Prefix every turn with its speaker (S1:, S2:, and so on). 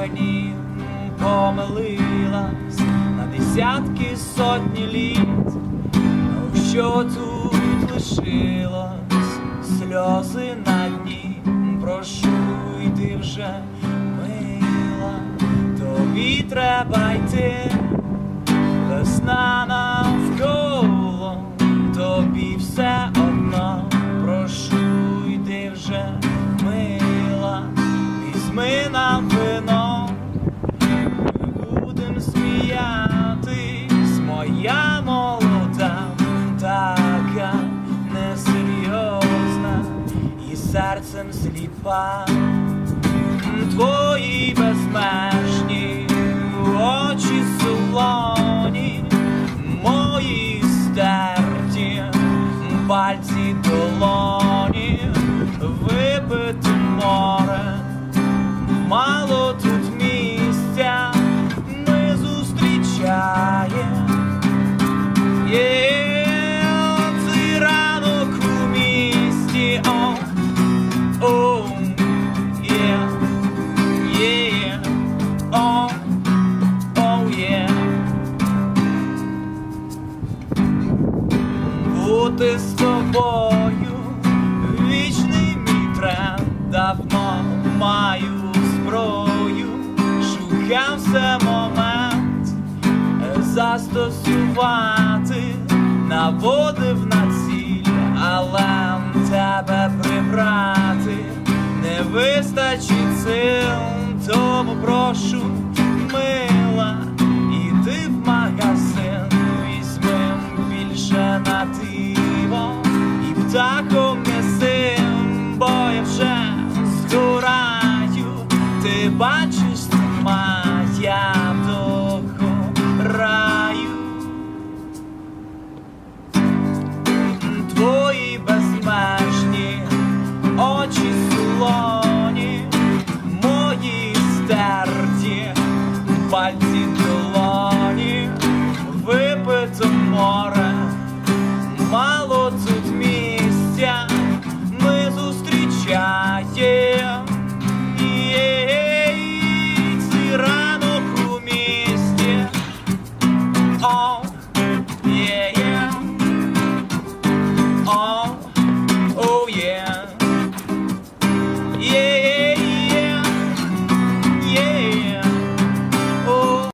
S1: мені помилилась на десятки сотні літ, Ну що тут лишилось? Сльози на дні, прошу йти вже мила, тобі треба йти. Весна на. 泥巴 Бути з тобою. Вічний мій тренд давно маю зброю, шукав все момент застосувати, наводив на ціль, але тебе прибрати. Не вистачить сил, тому прошу, птахом м'ясим, бо я вже ти бачиш,